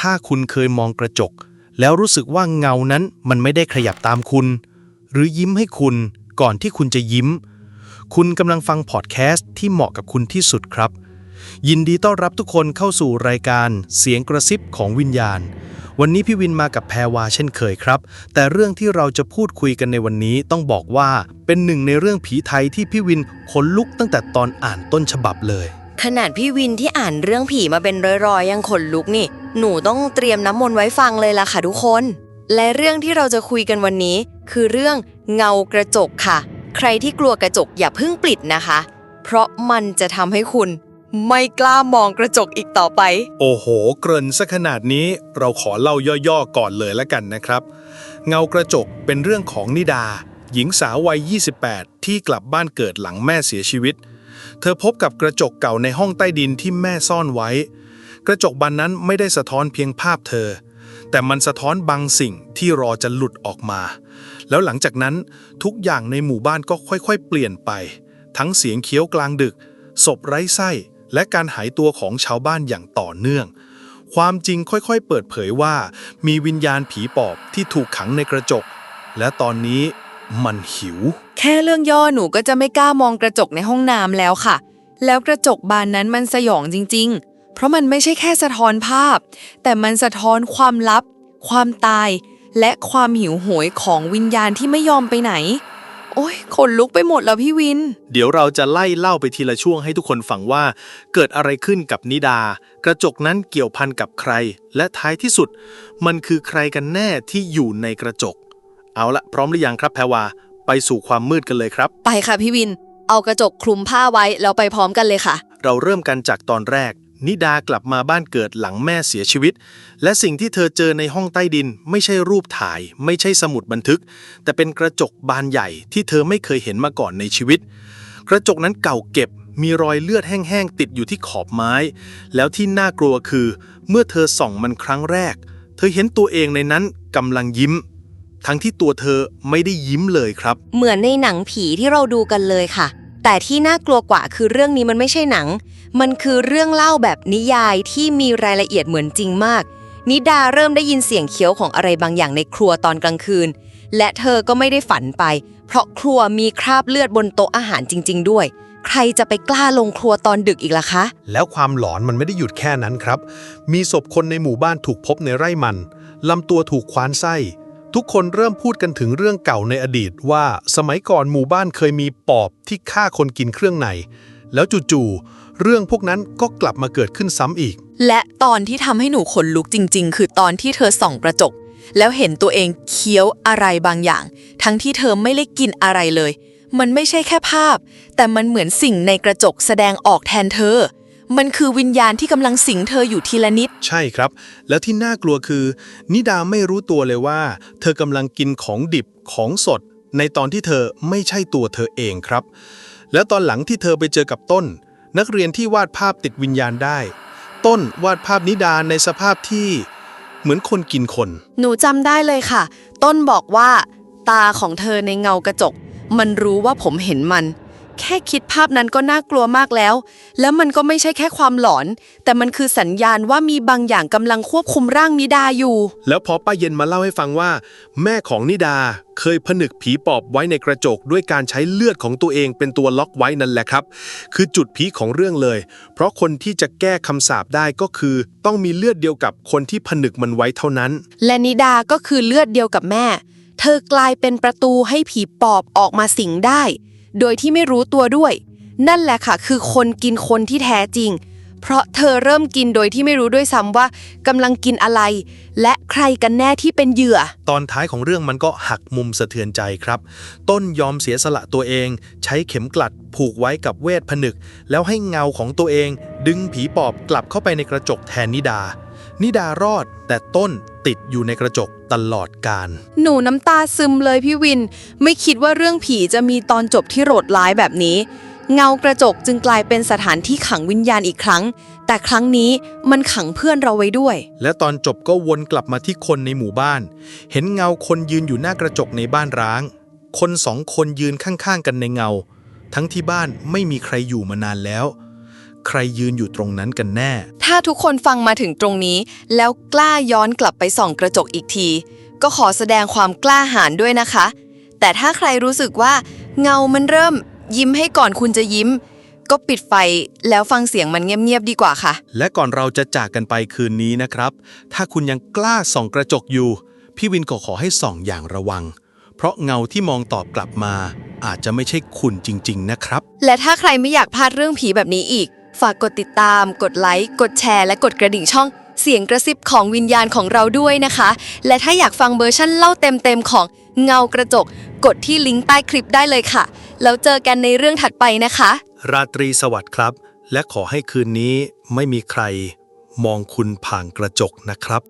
ถ้าคุณเคยมองกระจก แล้วรู้สึกว่าเงานั้นมันไม่ได้ขยับตามคุณ หรือยิ้มให้คุณก่อนที่คุณจะยิ้ม คุณกำลังฟังพอดแคสต์ที่เหมาะกับคุณที่สุดครับ ยินดีต้อนรับทุกคนเข้าสู่รายการเสียงกระซิบของวิญญาณ วันนี้พี่วินมากับแพรวาเช่นเคยครับ แต่เรื่องที่เราจะพูดคุยกันในวันนี้ต้องบอกว่าเป็นหนึ่งในเรื่องผีไทยที่พี่วินขนลุกตั้งแต่ตอนอ่านต้นฉบับเลย ขนาดพี่วินที่อ่านเรื่องผีมาเป็นร้อยๆยังขนลุกนี่ หนูต้องเตรียมน้ำมนต์ไว้ฟังเลยล่ะค่ะทุกคน และเรื่องที่เราจะคุยกันวันนี้ คือเรื่องเงากระจกค่ะ ใครที่กลัวกระจกอย่าเพิ่งปิดนะคะ เพราะมันจะทำให้คุณไม่กล้ามองกระจกอีกต่อไป โอ้โห เกริ่นซะขนาดนี้เราขอเล่าย่อๆก่อนเลยแล้วกันนะครับ เงากระจกเป็นเรื่องของนิดา หญิงสาววัย 28 ที่กลับบ้านเกิดหลังแม่เสียชีวิต เธอพบกับกระจกเก่าในห้องใต้ดินที่แม่ซ่อนไว้ กระจกบานนั้นไม่ได้สะท้อนเพียงภาพเธอ แต่มันสะท้อนบางสิ่งที่รอจะหลุดออกมา แล้วหลังจากนั้นทุกอย่างในหมู่บ้านก็ค่อยๆ เปลี่ยนไป ทั้งเสียงเคี้ยวกลางดึก ศพไร้ไส้ และการหายตัวของชาวบ้านอย่างต่อเนื่อง ความจริงค่อยๆ เปิดเผยว่า มีวิญญาณผีปอบที่ถูกขังในกระจก และตอนนี้มันหิว แค่เรื่องย่อหนูก็จะไม่กล้ามองกระจกในห้องน้ำแล้วค่ะ แล้วกระจกบานนั้นมันสยองจริงๆ เพราะมันไม่ใช่แค่สะท้อนภาพ แต่มันสะท้อนความลับ ความตาย และความหิวโหยของวิญญาณที่ไม่ยอมไปไหน โอ้ยขนลุกไปหมดแล้วพี่วิน เดี๋ยวเราจะไล่เล่าไปทีละช่วงให้ทุกคนฟังว่า เกิดอะไรขึ้นกับนิดา กระจกนั้นเกี่ยวพันกับใคร และท้ายที่สุด มันคือใครกันแน่ที่อยู่ในกระจก เอาละพร้อมหรือยังครับแพรวาไปสู่ความมืดกันเลยครับ ไปค่ะพี่วิน เอากระจกคลุมผ้าไว้แล้วไปพร้อมกันเลยค่ะ เราเริ่มกันจากตอนแรก นิดากลับมาบ้านเกิดหลังแม่เสียชีวิต และสิ่งที่เธอเจอในห้องใต้ดิน ไม่ใช่รูปถ่าย ไม่ใช่สมุดบันทึก แต่เป็นกระจกบานใหญ่ที่เธอไม่เคยเห็นมาก่อนในชีวิต กระจกนั้นเก่าเก็บ มีรอยเลือดแห้งๆติดอยู่ที่ขอบไม้ แล้วที่น่ากลัวคือ เมื่อเธอส่องมันครั้งแรก เธอเห็นตัวเองในนั้นกำลังยิ้ม ทั้งที่ตัวเธอไม่ได้ยิ้มเลยครับ เหมือนในหนังผีที่เราดูกันเลยค่ะ แต่ที่น่ากลัวกว่าคือเรื่องนี้มันไม่ใช่หนัง มันคือเรื่องเล่าแบบนิยายที่มีรายละเอียดเหมือนจริงมาก นิดาเริ่มได้ยินเสียงเคี้ยวของอะไรบางอย่างในครัวตอนกลางคืน และเธอก็ไม่ได้ฝันไป เพราะครัวมีคราบเลือดบนโต๊ะอาหารจริง ๆ ด้วย ใครจะไปกล้าลงครัวตอนดึกอีกล่ะคะ แล้วความหลอนมันไม่ได้หยุดแค่นั้นครับ มีศพคนในหมู่บ้านถูกพบในไร่มันลำตัวถูกคว้านไส้ ทุกคนเริ่มพูดกันถึงเรื่องเก่าในอดีตว่าสมัยก่อนหมู่บ้านเคยมีปอบที่ฆ่าคนกินเครื่องใน แล้วจู่ๆ เรื่องพวกนั้นก็กลับมาเกิดขึ้นซ้ำอีก และตอนที่ทำให้หนูขนลุกจริง ๆ คือตอนที่เธอส่องกระจก แล้วเห็นตัวเองเคี้ยวอะไรบางอย่าง ทั้งที่เธอไม่ได้กินอะไรเลย มันไม่ใช่แค่ภาพ แต่มันเหมือนสิ่งในกระจกแสดงออกแทนเธอ มันคือวิญญาณที่กำลังสิงเธออยู่ทีละนิด ใช่ครับ แล้วที่น่ากลัวคือ นิดาไม่รู้ตัวเลยว่า เธอกำลังกินของดิบของสด ในตอนที่เธอไม่ใช่ตัวเธอเองครับ แล้วตอนหลังที่เธอไปเจอกับต้น นักเรียนที่วาดภาพติดวิญญาณได้ ต้นวาดภาพนิดาในสภาพที่เหมือนคนกินคน หนูจำได้เลยค่ะ ต้นบอกว่า ตาของเธอในเงากระจก มันรู้ว่าผมเห็นมัน แค่คิดภาพนั้นก็น่ากลัวมากแล้ว แล้วมันก็ไม่ใช่แค่ความหลอน แต่มันคือสัญญาณว่ามีบางอย่างกำลังควบคุมร่างนิดาอยู่ แล้วพอป้าเย็นมาเล่าให้ฟังว่า แม่ของนิดาเคยผนึกผีปอบไว้ในกระจกด้วยการใช้เลือดของตัวเองเป็นตัวล็อกไว้นั่นแหละครับ คือจุดพีคของเรื่องเลย เพราะคนที่จะแก้คำสาปได้ก็คือ ต้องมีเลือดเดียวกับคนที่ผนึกมันไว้เท่านั้น และนิดาก็คือเลือดเดียวกับแม่ เธอกลายเป็นประตูให้ผีปอบออกมาสิงได้ โดยที่ไม่รู้ตัวด้วย นั่นแหละค่ะ คือคนกินคนที่แท้จริง เพราะเธอเริ่มกินโดยที่ไม่รู้ด้วยซ้ำว่ากำลังกินอะไร และใครกันแน่ที่เป็นเหยื่อ ตอนท้ายของเรื่องมันก็หักมุมสะเทือนใจครับ ต้นยอมเสียสละตัวเอง ใช้เข็มกลัดผูกไว้กับเวทผนึก แล้วให้เงาของตัวเอง ดึงผีปอบกลับเข้าไปในกระจกแทนนิดา นิดารอดแต่ต้นติดอยู่ในกระจกตลอดกาลหนูน้ำตาซึมเลยพี่วิน ไม่คิดว่าเรื่องผีจะมีตอนจบที่โหดร้ายแบบนี้ เงากระจกจึงกลายเป็นสถานที่ขังวิญญาณอีกครั้ง แต่ครั้งนี้มันขังเพื่อนเราไว้ด้วย และตอนจบก็วนกลับมาที่คนในหมู่บ้าน เห็นเงาคนยืนอยู่หน้ากระจกในบ้านร้าง คนสองคนยืนข้างๆกันในเงา ทั้งที่บ้านไม่มีใครอยู่มานานแล้ว ใครยืนอยู่ตรงนั้นกันแน่ ถ้าทุกคนฟังมาถึงตรงนี้ แล้วกล้าย้อนกลับไปส่องกระจกอีกที ก็ขอแสดงความกล้าหาญด้วยนะคะ แต่ถ้าใครรู้สึกว่า เงามันเริ่ม ยิ้มให้ก่อนคุณจะยิ้ม ก็ปิดไฟแล้วฟังเสียงมันเงียบๆดีกว่าค่ะ และก่อนเราจะจากกันไปคืนนี้นะครับ ถ้าคุณยังกล้าส่องกระจกอยู่ พี่วินก็ขอให้ส่องอย่างระวัง เพราะเงาที่มองตอบกลับมา อาจจะไม่ใช่คุณจริง ๆ นะครับ และถ้าใครไม่อยากพลาดเรื่องผีแบบนี้อีก ฝากกดติดตาม กดไลค์ กดแชร์ และกดกระดิ่งช่องเสียงกระซิบของวิญญาณของเราด้วยนะคะ และถ้าอยากฟังเวอร์ชั่นเล่าเต็มๆของเงากระจก กดที่ลิงก์ใต้คลิปได้เลยค่ะ แล้วเจอกันในเรื่องถัดไปนะคะ ราตรีสวัสดิ์ครับ และขอให้คืนนี้ไม่มีใคร มองคุณผ่านกระจกนะครับ